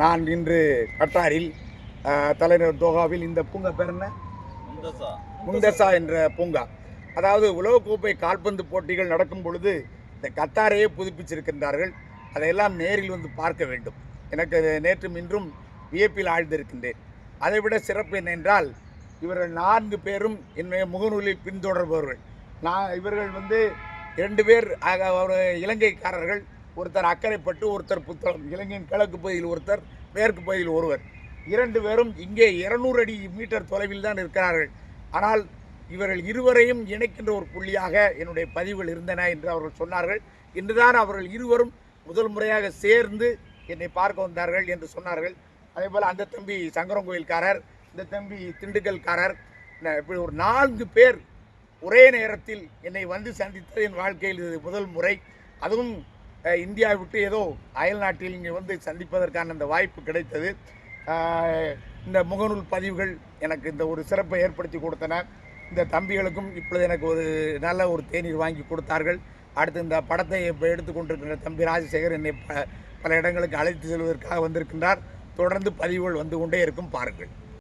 நான் இன்று கட்டாரில் தலைநகர் தோஹாவில் இந்த பூங்கா பேர் என்ன? முந்தசா. என்ற பூங்கா. அதாவது உலகக்கோப்பை கால்பந்து போட்டிகள் நடக்கும் பொழுது இந்த கத்தாரையே புதுப்பிச்சிருக்கின்றார்கள். அதையெல்லாம் நேரில் வந்து பார்க்க வேண்டும். எனக்கு நேற்றும் இன்றும் வியப்பில் ஆழ்ந்திருக்கின்றேன். அதைவிட சிறப்பு என்னென்றால் இவர்கள் நான்கு பேரும் என்னுடைய முகநூலில் பின்தொடர்பவர்கள். நான் இவர்கள் வந்து இரண்டு பேர் ஆக ஒரு இலங்கைக்காரர்கள் ஒருத்தர் அக்கரைப்பட்டு ஒருத்தர் புத்தளம் இலங்கையின் கிழக்கு பகுதியில் ஒருத்தர் மேற்கு பகுதியில் ஒருவர். இரண்டு பேரும் இங்கே இருநூறு அடி மீட்டர் தொலைவில் தான் இருக்கிறார்கள். ஆனால் இவர்கள் இருவரையும் இணைக்கின்ற ஒரு புள்ளியாக என்னுடைய பதிவுகள் இருந்தன என்று அவர்கள் சொன்னார்கள். இன்றுதான் அவர்கள் இருவரும் முதல் முறையாக சேர்ந்து என்னை பார்க்க வந்தார்கள் என்று சொன்னார்கள். அதே போல் அந்த தம்பி சங்கரங்கோயில்காரர் இந்த தம்பி திண்டுக்கல்காரர் இப்படி ஒரு நான்கு பேர் ஒரே நேரத்தில் என்னை வந்து சந்தித்தது என் வாழ்க்கையில் இது முதல் முறை. அதுவும் இந்தியா இந்தியாவை விட்டு ஏதோ அயல் நாட்டில் இங்கே வந்து சந்திப்பதற்கான அந்த வாய்ப்பு கிடைத்தது. இந்த முகநூல் பதிவுகள் எனக்கு இந்த ஒரு சிறப்பை ஏற்படுத்தி கொடுத்தன. இந்த தம்பிகளுக்கும் இப்பொழுது எனக்கு ஒரு நல்ல ஒரு தேநீர் வாங்கி கொடுத்தார்கள். அடுத்து இந்த படத்தை இப்போ எடுத்துக்கொண்டிருக்கின்ற தம்பி ராஜசேகர் என்னை ப பல இடங்களுக்கு அழைத்து செல்வதற்காக வந்திருக்கின்றார். தொடர்ந்து பதிவுகள் வந்து கொண்டே இருக்கும் பாருங்கள்.